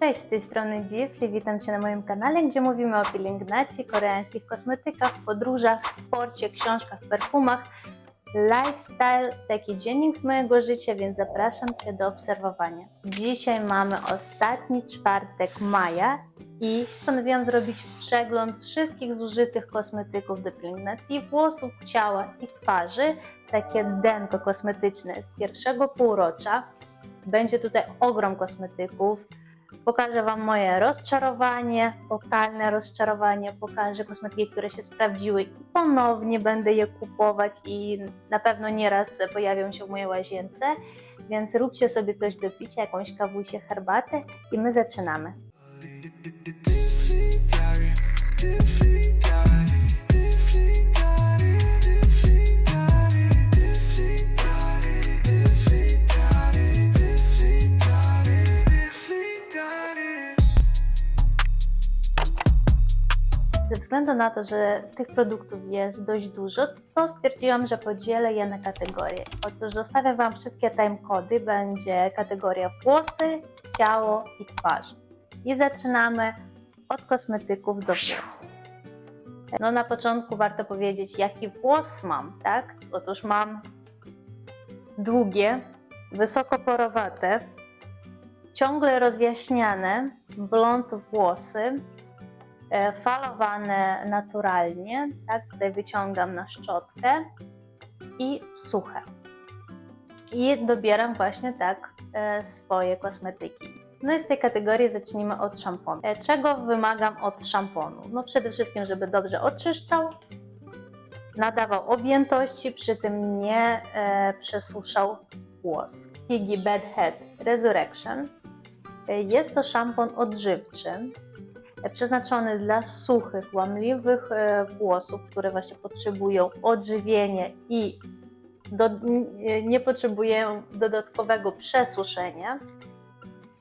Cześć, z tej strony Dziewli, witam Cię na moim kanale, gdzie mówimy o pielęgnacji, koreańskich kosmetykach, podróżach, sporcie, książkach, perfumach, lifestyle, taki dziennik z mojego życia, więc zapraszam Cię do obserwowania. Dzisiaj mamy ostatni czwartek maja i postanowiłam zrobić przegląd wszystkich zużytych kosmetyków do pielęgnacji włosów, ciała i twarzy, takie denko kosmetyczne z pierwszego półrocza. Będzie tutaj ogrom kosmetyków. Pokażę Wam moje rozczarowanie, totalne rozczarowanie. Pokażę kosmetyki, które się sprawdziły i ponownie będę je kupować i na pewno nieraz pojawią się w mojej łazience. Więc róbcie sobie coś do picia, jakąś kawusię, herbatę i my zaczynamy. Względu na to, że tych produktów jest dość dużo, to stwierdziłam, że podzielę je na kategorie. Otóż zostawię Wam wszystkie timecody. Będzie kategoria włosy, ciało i twarz. I zaczynamy od kosmetyków do włosów. No na początku warto powiedzieć, jaki włos mam, tak? Otóż mam długie, wysokoporowate, ciągle rozjaśniane blond włosy, falowane naturalnie, tak, tutaj wyciągam na szczotkę i suche. I dobieram właśnie tak e, swoje kosmetyki. No i z tej kategorii zacznijmy od szamponu. E, Czego wymagam od szamponu? No przede wszystkim, żeby dobrze oczyszczał, nadawał objętości, przy tym nie e, przesuszał włos. Higi Bad Head Resurrection. E, Jest to szampon odżywczy, e, przeznaczony dla suchych, łamliwych e, włosów, które właśnie potrzebują odżywienia i do, nie- potrzebują dodatkowego przesuszenia.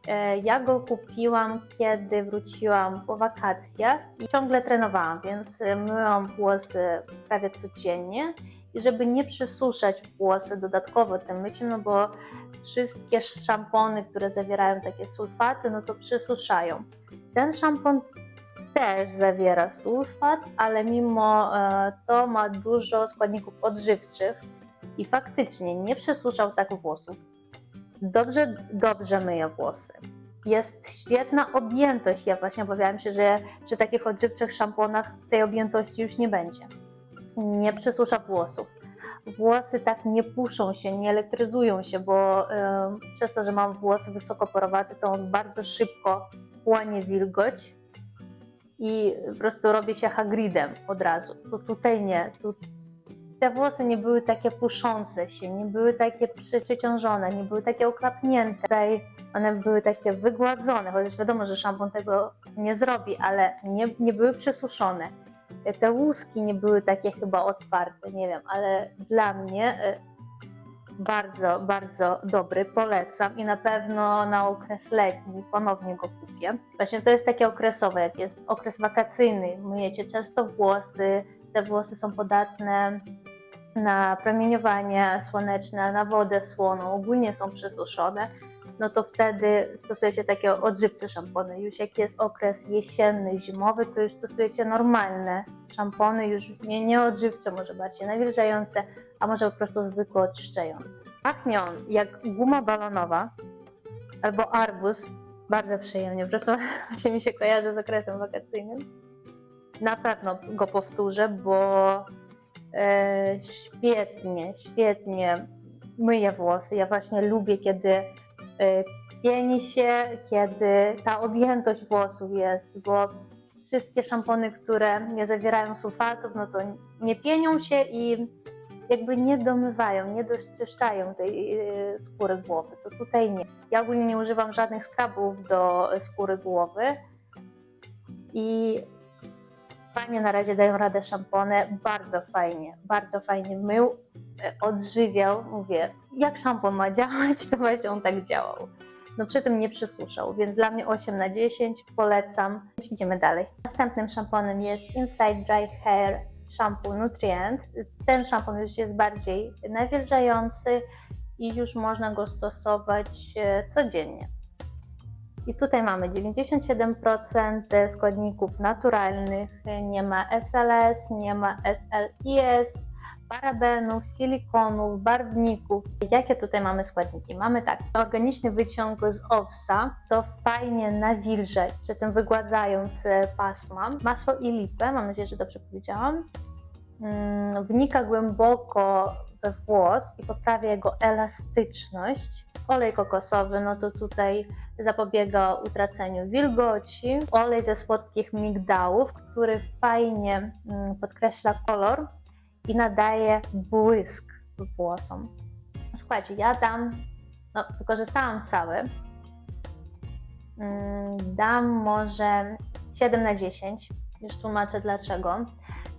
E, Ja go kupiłam, kiedy wróciłam po wakacjach i ciągle trenowałam, więc e, myłam włosy prawie codziennie. I żeby nie przysuszać włosy dodatkowo tym myciem, no bo wszystkie szampony, które zawierają takie sulfaty, no to przysuszają. Ten szampon też zawiera sulfat, ale mimo e, to ma dużo składników odżywczych i faktycznie nie przesuszał tak włosów. Dobrze, dobrze myje włosy. Jest świetna objętość. Ja właśnie obawiałam się, że przy takich odżywczych szamponach tej objętości już nie będzie. Nie przesusza włosów. Włosy tak nie puszą się, nie elektryzują się, bo em, przez to, że mam włosy wysokoporowaty, to on bardzo szybko chłonie wilgoć i po prostu robię się hagridem od razu. To tutaj nie. Tu te włosy nie były takie puszące się, nie były takie przeciążone, nie były takie oklapnięte. Tutaj one były takie wygładzone, chociaż wiadomo, że szampon tego nie zrobi, ale nie, nie były przesuszone. Te łuski nie były takie chyba otwarte, nie wiem, ale dla mnie bardzo, bardzo dobry, polecam i na pewno na okres letni ponownie go kupię. Właśnie to jest takie okresowe, jak jest okres wakacyjny, myjecie często włosy, te włosy są podatne na promieniowanie słoneczne, na wodę słoną, ogólnie są przesuszone, no to wtedy stosujecie takie odżywcze szampony. Już jak jest okres jesienny, zimowy, to już stosujecie normalne szampony, już nie, nie odżywcze, może bardziej nawilżające, a może po prostu zwykłe oczyszczające. Pachnie on jak guma balonowa albo arbuz, bardzo przyjemnie, po prostu właśnie mi się kojarzy z okresem wakacyjnym. Na pewno go powtórzę, bo e, świetnie, świetnie myję włosy. Ja właśnie lubię, kiedy pieni się, kiedy ta objętość włosów jest, bo wszystkie szampony, które nie zawierają sulfatów, no to nie pienią się i jakby nie domywają, nie doczyszczają tej e, skóry głowy. To tutaj nie. Ja ogólnie nie używam żadnych skrabów do skóry głowy i fajnie na razie dają radę szampony, bardzo fajnie, bardzo fajnie mył, odżywiał, mówię, jak szampon ma działać, to właśnie on tak działał. No przy tym nie przysuszał, więc dla mnie 8 na 10 polecam. Idziemy dalej. Następnym szamponem jest Inside Dry Hair Shampoo Nutrient. Ten szampon już jest bardziej nawilżający i już można go stosować e, codziennie. I tutaj mamy 97% składników naturalnych, nie ma SLS, nie ma SLIS, parabenów, silikonów, barwników. Jakie tutaj mamy składniki? Mamy tak, organiczny wyciąg z owsa, co fajnie nawilże, przy tym wygładzając pasma. Masło i lipę, mam nadzieję, że dobrze powiedziałam. Mm, Wnika głęboko we włos i poprawia jego elastyczność. Olej kokosowy, no to tutaj zapobiega utraceniu wilgoci. Olej ze słodkich migdałów, który fajnie mm, podkreśla kolor i nadaje błysk włosom. Słuchajcie, ja dam, no wykorzystałam cały. Mm, Dam może 7 na 10. Już tłumaczę dlaczego.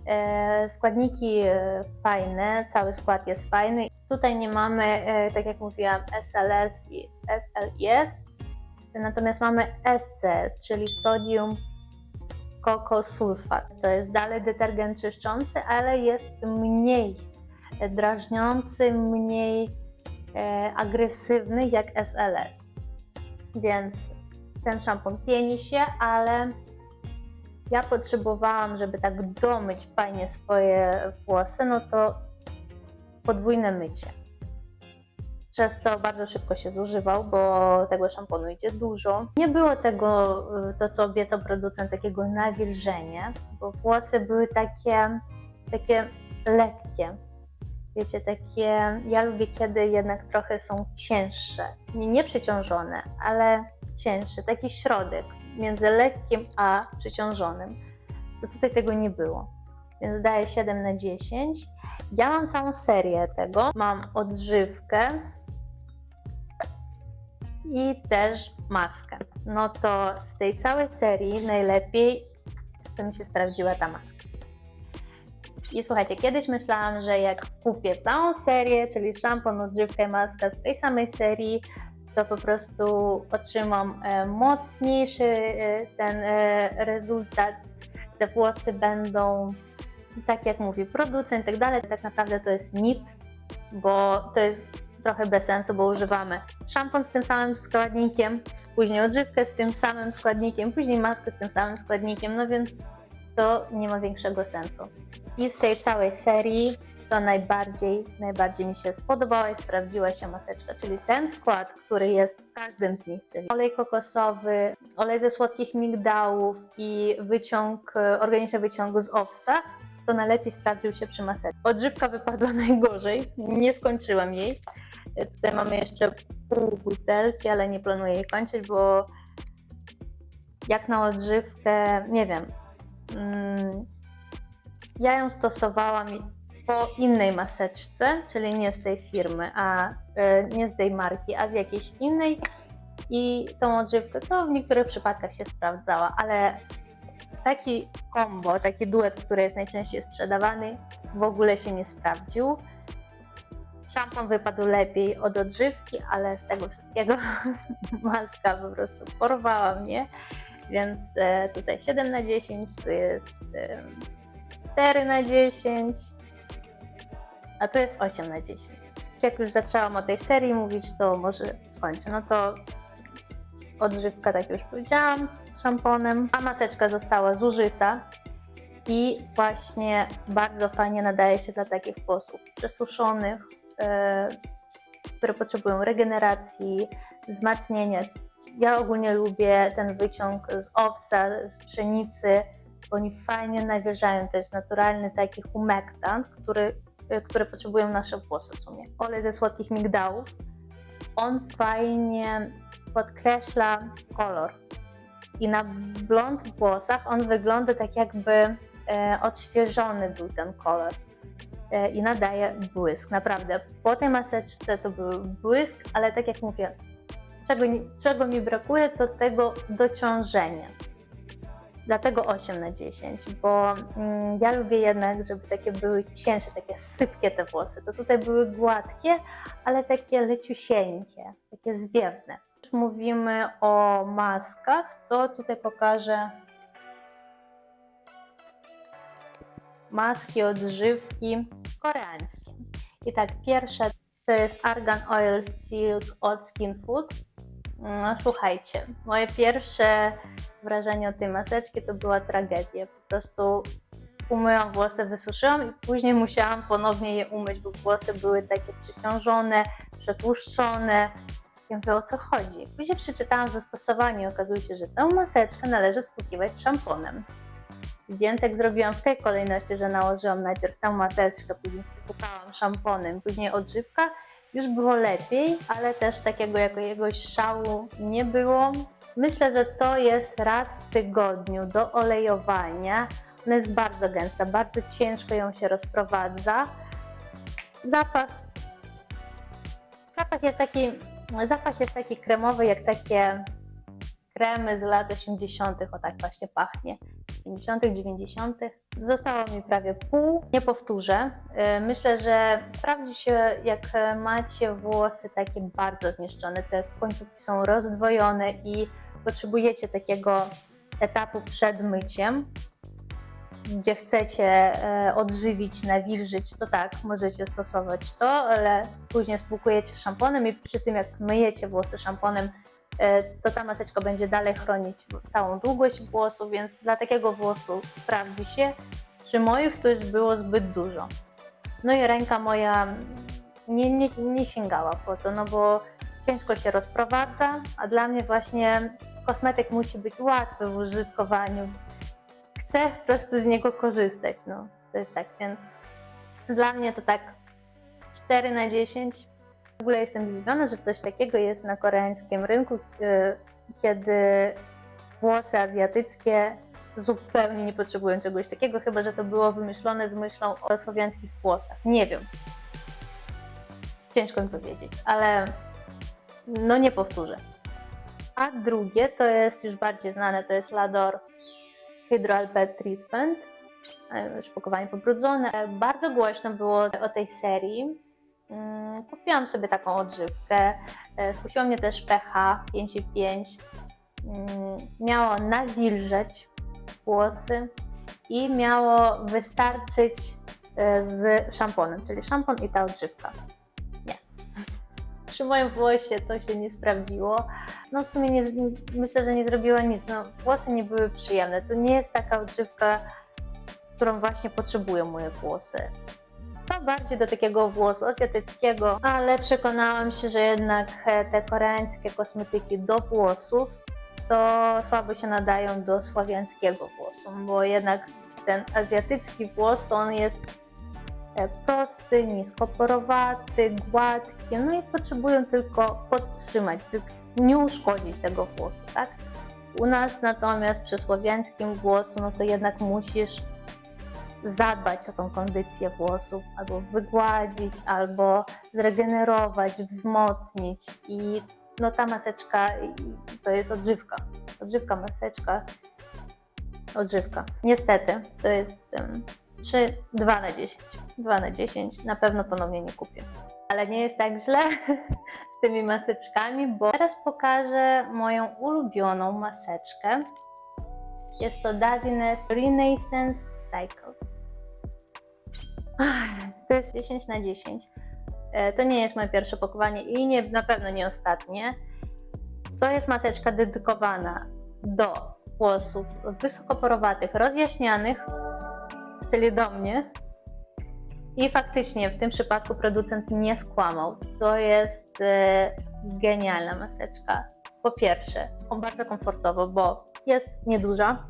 E, Składniki e, fajne, cały skład jest fajny. Tutaj nie mamy, e, tak jak mówiłam, SLS i SLIS, natomiast mamy SCS, czyli sodium kokosulfat. To jest dalej detergent czyszczący, ale jest mniej drażniący, mniej e, agresywny jak SLS. Więc ten szampon pieni się, ale ja potrzebowałam, żeby tak domyć fajnie swoje włosy, no to podwójne mycie. Przez to bardzo szybko się zużywał, bo tego szamponu idzie dużo. Nie było tego, y, to co obiecał producent, takiego nawilżenia, bo włosy były takie, takie lekkie. Wiecie, takie, ja lubię kiedy jednak trochę są cięższe. Nie, nie przeciążone, ale cięższe, taki środek między lekkim a przeciążonym. To tutaj tego nie było. Więc daję 7 na 10. Ja mam całą serię tego. Mam odżywkę i też maskę. No to z tej całej serii najlepiej to mi się sprawdziła ta maska. I słuchajcie, kiedyś myślałam, że jak kupię całą serię, czyli szampon, odżywkę, maskę z tej samej serii, to po prostu otrzymam e, mocniejszy e, ten e, rezultat. Te włosy będą, tak jak mówi producent i tak dalej. Tak naprawdę to jest mit, bo to jest trochę bez sensu, bo używamy szampon z tym samym składnikiem, później odżywkę z tym samym składnikiem, później maskę z tym samym składnikiem, no więc to nie ma większego sensu. I z tej całej serii to najbardziej, najbardziej mi się spodobała i sprawdziła się maseczka, czyli ten skład, który jest w każdym z nich, czyli olej kokosowy, olej ze słodkich migdałów i wyciąg, organiczny wyciąg z owsa, to najlepiej sprawdził się przy maseczce. Odżywka wypadła najgorzej, nie skończyłam jej. Tutaj mamy jeszcze pół butelki, ale nie planuję jej kończyć, bo jak na odżywkę, nie wiem, mm, ja ją stosowałam po innej maseczce, czyli nie z tej firmy, a e, nie z tej marki, a z jakiejś innej i tą odżywkę to w niektórych przypadkach się sprawdzała, ale taki combo, taki duet, który jest najczęściej sprzedawany, w ogóle się nie sprawdził. Szampon wypadł lepiej od odżywki, ale z tego wszystkiego maska po prostu porwała mnie. Więc e, tutaj 7 na 10, tu jest e, 4 na 10, a to jest 8 na 10. Jak już zaczęłam o tej serii mówić, to może skończę. No to odżywka, tak jak już powiedziałam, z szamponem, a maseczka została zużyta i właśnie bardzo fajnie nadaje się dla takich włosów przesuszonych, e, które potrzebują regeneracji, wzmacnienia. Ja ogólnie lubię ten wyciąg z owsa, z pszenicy, bo oni fajnie nawilżają. To jest naturalny taki humektant, który, y, który potrzebują nasze włosy w sumie. Olej ze słodkich migdałów. On fajnie podkreśla kolor. I na blond włosach on wygląda tak jakby e, odświeżony był ten kolor. E, I nadaje błysk. Naprawdę. Po tej maseczce to był błysk, ale tak jak mówię, czego, czego mi brakuje, to tego dociążenia. Dlatego 8 na 10, bo mm, ja lubię jednak, żeby takie były cięższe, takie sypkie te włosy. To tutaj były gładkie, ale takie leciusieńkie, takie zwiewne. Mówimy o maskach, to tutaj pokażę maski odżywki koreańskie. I tak, pierwsza to jest Argan Oil Silk od Skin Food. No słuchajcie, moje pierwsze wrażenie o tej maseczki to była tragedia. Po prostu umyłam włosy, wysuszyłam i później musiałam ponownie je umyć, bo włosy były takie przeciążone, przetłuszczone. Mówię, o co chodzi? Później przeczytałam zastosowanie i okazuje się, że tę maseczkę należy spłukiwać szamponem. Więc jak zrobiłam w tej kolejności, że nałożyłam najpierw tę maseczkę, później spłukałam szamponem, później odżywka, już było lepiej, ale też takiego jakiegoś szału nie było. Myślę, że to jest raz w tygodniu do olejowania. Ona jest bardzo gęsta, bardzo ciężko ją się rozprowadza. Zapach. Zapach jest taki, zapach jest taki kremowy, jak takie kremy z lat 80. O tak właśnie pachnie. 50., 90. Zostało mi prawie pół. Nie powtórzę. Yy, Myślę, że sprawdzi się, jak macie włosy takie bardzo zniszczone. Te końcówki są rozdwojone i potrzebujecie takiego etapu przed myciem, gdzie chcecie e, odżywić, nawilżyć, to tak, możecie stosować to, ale później spłukujecie szamponem i przy tym jak myjecie włosy szamponem, e, to ta maseczka będzie dalej chronić całą długość włosu, więc dla takiego włosu sprawdzi się. Przy moich to już było zbyt dużo. No i ręka moja nie, nie, nie sięgała po to, no bo ciężko się rozprowadza, a dla mnie właśnie kosmetyk musi być łatwy w użytkowaniu. Chcę po prostu z niego korzystać, no to jest tak, więc dla mnie to tak 4 na 10. W ogóle jestem zdziwiona, że coś takiego jest na koreańskim rynku, yy, kiedy włosy azjatyckie zupełnie nie potrzebują czegoś takiego, chyba że to było wymyślone z myślą o słowiańskich włosach. Nie wiem. Ciężko mi powiedzieć, ale no nie powtórzę. A drugie to jest już bardziej znane, to jest Lador Hydro Alpet Treatment, e, szpukowanie pobrudzone. Bardzo głośno było o tej serii. Mm, Kupiłam sobie taką odżywkę. E, Skusiło mnie też pH 5,5. Mm, Miało nawilżeć włosy i miało wystarczyć e, z szamponem, czyli szampon i ta odżywka. Przy moim włosie to się nie sprawdziło. No w sumie nie, myślę, że nie zrobiła nic. No, włosy nie były przyjemne. To nie jest taka odżywka, którą właśnie potrzebują moje włosy. To bardziej do takiego włosu azjatyckiego, ale przekonałam się, że jednak e, te koreańskie kosmetyki do włosów to słabo się nadają do słowiańskiego włosu, bo jednak ten azjatycki włos to on jest prosty, niskoporowaty, gładki, no i potrzebują tylko podtrzymać, tylko nie uszkodzić tego włosu, tak? U nas natomiast przy słowiańskim włosu, no to jednak musisz zadbać o tą kondycję włosów, albo wygładzić, albo zregenerować, wzmocnić i no ta maseczka to jest odżywka. Odżywka, maseczka, odżywka. Niestety, to jest um, 3, 2 na 10. 2 na 10, na pewno ponownie nie kupię. Ale nie jest tak źle z tymi maseczkami, bo teraz pokażę moją ulubioną maseczkę. Jest to Dazines Renaissance Cycle. To jest 10 na 10. E, To nie jest moje pierwsze pakowanie i nie, na pewno nie ostatnie. To jest maseczka dedykowana do włosów wysokoporowatych, rozjaśnianych, czyli do mnie. I faktycznie w tym przypadku producent nie skłamał. To jest e, genialna maseczka. Po pierwsze, on bardzo komfortowo, bo jest nieduża.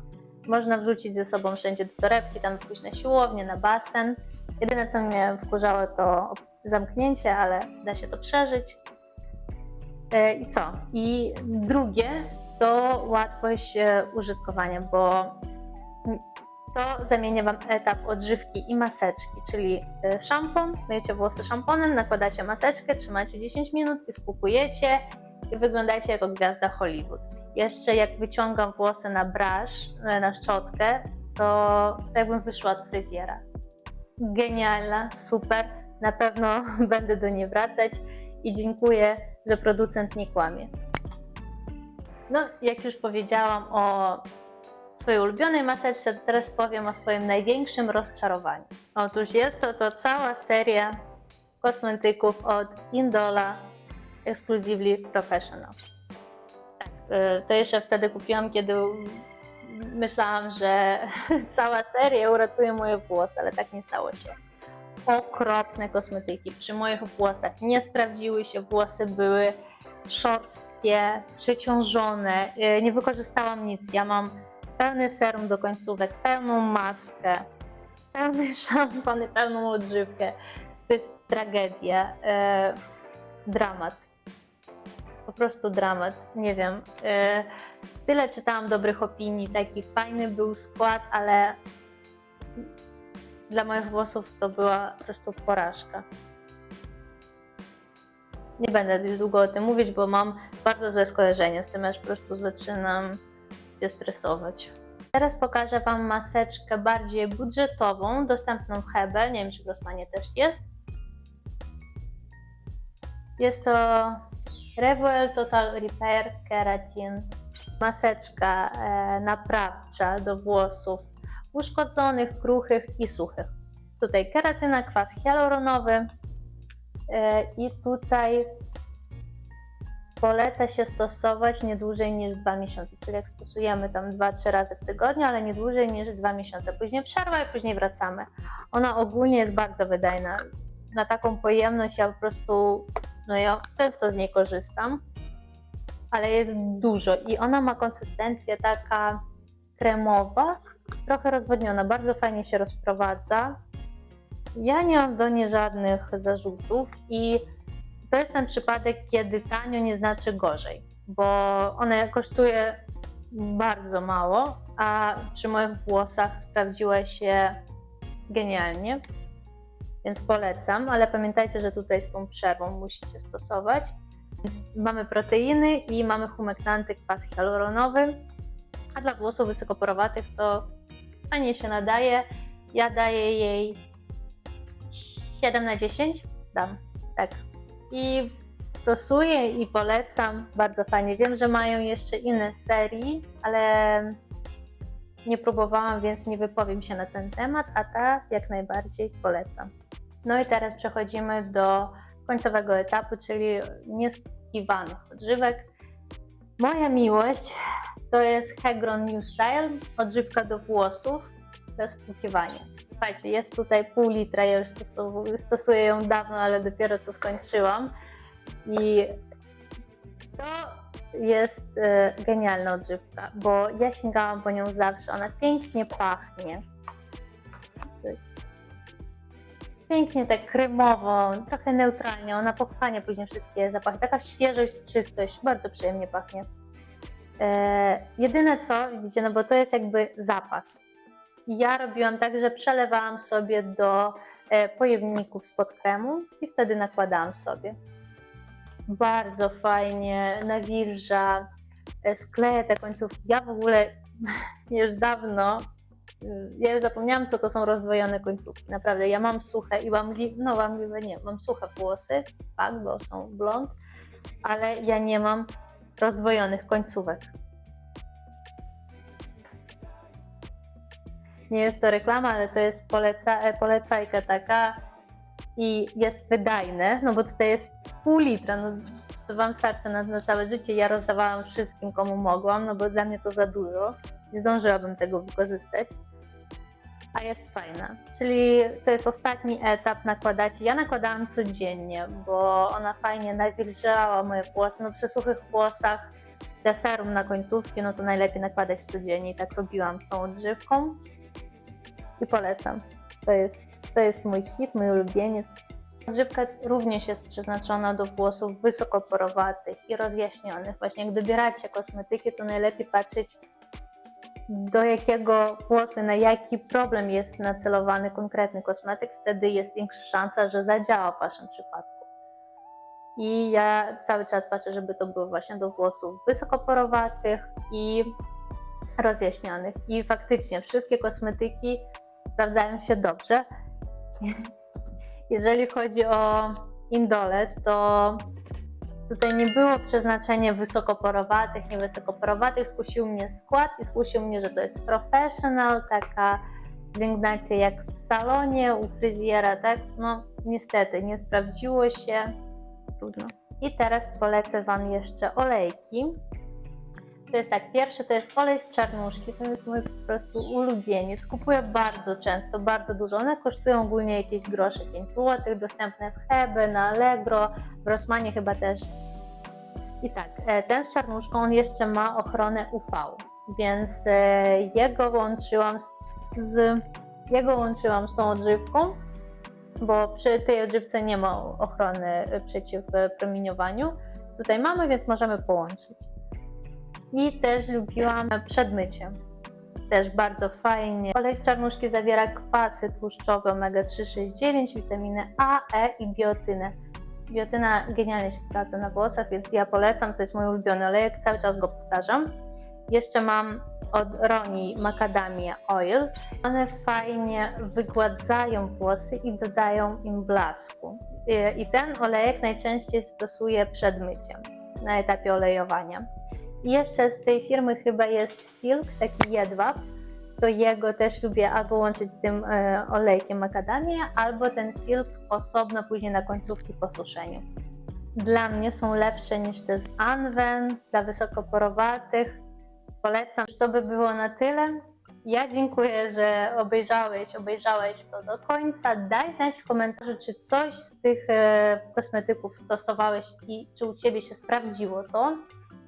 Można wrzucić ze sobą wszędzie do torebki, tam pójść na siłownię, na basen. Jedyne co mnie wkurzało to zamknięcie, ale da się to przeżyć. E, I co? I drugie to łatwość e, użytkowania, bo to zamienia Wam etap odżywki i maseczki, czyli e, szampon, myjecie włosy szamponem, nakładacie maseczkę, trzymacie 10 minut i spłukujecie i wyglądacie jako gwiazda Hollywood. Jeszcze jak wyciągam włosy na brush, e, na szczotkę, to jakbym wyszła od fryzjera. Genialna, super, na pewno będę do niej wracać i dziękuję, że producent nie kłamie. No, jak już powiedziałam o swojej ulubionej maseczce, to teraz powiem o swoim największym rozczarowaniu. Otóż jest to, to cała seria kosmetyków od Indola Exclusively Professional. y, to jeszcze wtedy kupiłam, kiedy myślałam, że cała seria uratuje moje włosy, ale tak nie stało się. Okropne kosmetyki. Przy moich włosach nie sprawdziły się, włosy były szorstkie, przeciążone. Y, Nie wykorzystałam nic. Ja mam pełny serum do końcówek, pełną maskę, pełny szampon pełną odżywkę. To jest tragedia, e, dramat. Po prostu dramat. Nie wiem. E, tyle czytałam dobrych opinii, taki fajny był skład, ale dla moich włosów to była po prostu porażka. Nie będę już długo o tym mówić, bo mam bardzo złe skojarzenie z tym, aż po prostu zaczynam się stresować. Teraz pokażę Wam maseczkę bardziej budżetową, dostępną w Hebe. Nie wiem, czy w Rossmanie też jest. Jest to Revuel Total Repair Keratin. Maseczka e, naprawcza do włosów uszkodzonych, kruchych i suchych. Tutaj keratyna, kwas hialuronowy e, i tutaj poleca się stosować nie dłużej niż 2 miesiące, czyli jak stosujemy tam 2-3 razy w tygodniu, ale nie dłużej niż 2 miesiące. Później przerwa i później wracamy. Ona ogólnie jest bardzo wydajna. Na taką pojemność ja po prostu, no ja często z niej korzystam, ale jest dużo i ona ma konsystencję taka kremowa, trochę rozwodniona, bardzo fajnie się rozprowadza. Ja nie mam do niej żadnych zarzutów i to jest ten przypadek, kiedy tanio nie znaczy gorzej, bo one kosztuje bardzo mało, a przy moich włosach sprawdziła się genialnie, więc polecam, ale pamiętajcie, że tutaj z tą przerwą musicie stosować. Mamy proteiny i mamy humektanty, kwas hialuronowy, a dla włosów wysokoporowatych to fajnie się nadaje. Ja daję jej 7 na 10, dam, tak, i stosuję i polecam. Bardzo fajnie. Wiem, że mają jeszcze inne serii, ale nie próbowałam, więc nie wypowiem się na ten temat, a ta jak najbardziej polecam. No i teraz przechodzimy do końcowego etapu, czyli nieskiwanych odżywek. Moja miłość to jest Hegron New Style, odżywka do włosów bez wpłukiwania. Słuchajcie, jest tutaj pół litra, ja już stosu- stosuję ją dawno, ale dopiero co skończyłam. I to jest e, genialna odżywka, bo ja sięgałam po nią zawsze. Ona pięknie pachnie. Pięknie tak kremowo, trochę neutralnie. Ona pochłania później wszystkie zapachy. Taka świeżość, czystość, bardzo przyjemnie pachnie. E, jedyne co, widzicie, no bo to jest jakby zapas. Ja robiłam tak, że przelewałam sobie do e, pojemników spod kremu i wtedy nakładałam sobie. Bardzo fajnie, nawilża, e, skleję te końcówki. Ja w ogóle już dawno, y, ja już zapomniałam, co to są rozdwojone końcówki. Naprawdę, ja mam suche i łamliwe, no łamliwe nie, mam suche włosy, tak, bo są blond, ale ja nie mam rozdwojonych końcówek. Nie jest to reklama, ale to jest poleca, e, polecajka taka i jest wydajne, no bo tutaj jest pół litra, no to Wam starczy na, na całe życie. Ja rozdawałam wszystkim, komu mogłam, no bo dla mnie to za dużo. Nie zdążyłabym tego wykorzystać. A jest fajna. Czyli to jest ostatni etap nakładać. Ja nakładałam codziennie, bo ona fajnie nawilżała moje włosy. No przy suchych włosach te serum na końcówki, no to najlepiej nakładać codziennie. I tak robiłam z tą odżywką i polecam. To jest, to jest mój hit, mój ulubieniec. Odżywka również jest przeznaczona do włosów wysokoporowatych i rozjaśnionych. Właśnie jak dobieracie kosmetyki, to najlepiej patrzeć do jakiego włosu, na jaki problem jest nacelowany konkretny kosmetyk, wtedy jest większa szansa, że zadziała w Waszym przypadku. I ja cały czas patrzę, żeby to było właśnie do włosów wysokoporowatych i rozjaśnionych. I faktycznie wszystkie kosmetyki sprawdzają się dobrze. Jeżeli chodzi o indole, to tutaj nie było przeznaczenia wysokoporowatych, niewysokoporowatych. Skusił mnie skład i skusił mnie, że to jest professional, taka pielęgnacja jak w salonie, u fryzjera, tak? No niestety, nie sprawdziło się. Trudno. I teraz polecę Wam jeszcze olejki. To jest tak, pierwszy to jest olej z czarnuszki, to jest mój po prostu ulubieniec. Kupuję bardzo często, bardzo dużo. One kosztują ogólnie jakieś grosze, 5 zł, dostępne w Hebe, na Allegro, w Rossmanie chyba też. I tak, e, ten z czarnuszką, on jeszcze ma ochronę UV, więc e, jego łączyłam z, z jego łączyłam z tą odżywką, bo przy tej odżywce nie ma ochrony e, przeciw promieniowaniu. Tutaj mamy, więc możemy połączyć. I też lubiłam przed myciem. Też bardzo fajnie. Olej z czarnuszki zawiera kwasy tłuszczowe omega-3, 6, 9, witaminy A, E i biotynę. Biotyna genialnie się sprawdza na włosach, więc ja polecam. To jest mój ulubiony olejek, cały czas go powtarzam. Jeszcze mam od Roni Macadamia Oil. One fajnie wygładzają włosy i dodają im blasku. I ten olejek najczęściej stosuję przed myciem, na etapie olejowania. Jeszcze z tej firmy chyba jest Silk, taki jedwab. To jego też lubię albo łączyć z tym e, olejkiem macadamia, albo ten silk osobno później na końcówki po suszeniu. Dla mnie są lepsze niż te z Anwen, dla wysokoporowatych. Polecam. To by było na tyle. Ja dziękuję, że obejrzałeś, obejrzałeś to do końca. Daj znać w komentarzu, czy coś z tych e, kosmetyków stosowałeś i czy u Ciebie się sprawdziło to.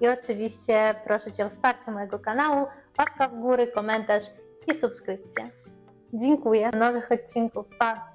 I oczywiście proszę Cię o wsparcie mojego kanału, łapka w górę, komentarz i subskrypcję. Dziękuję. Nowych odcinków. Pa!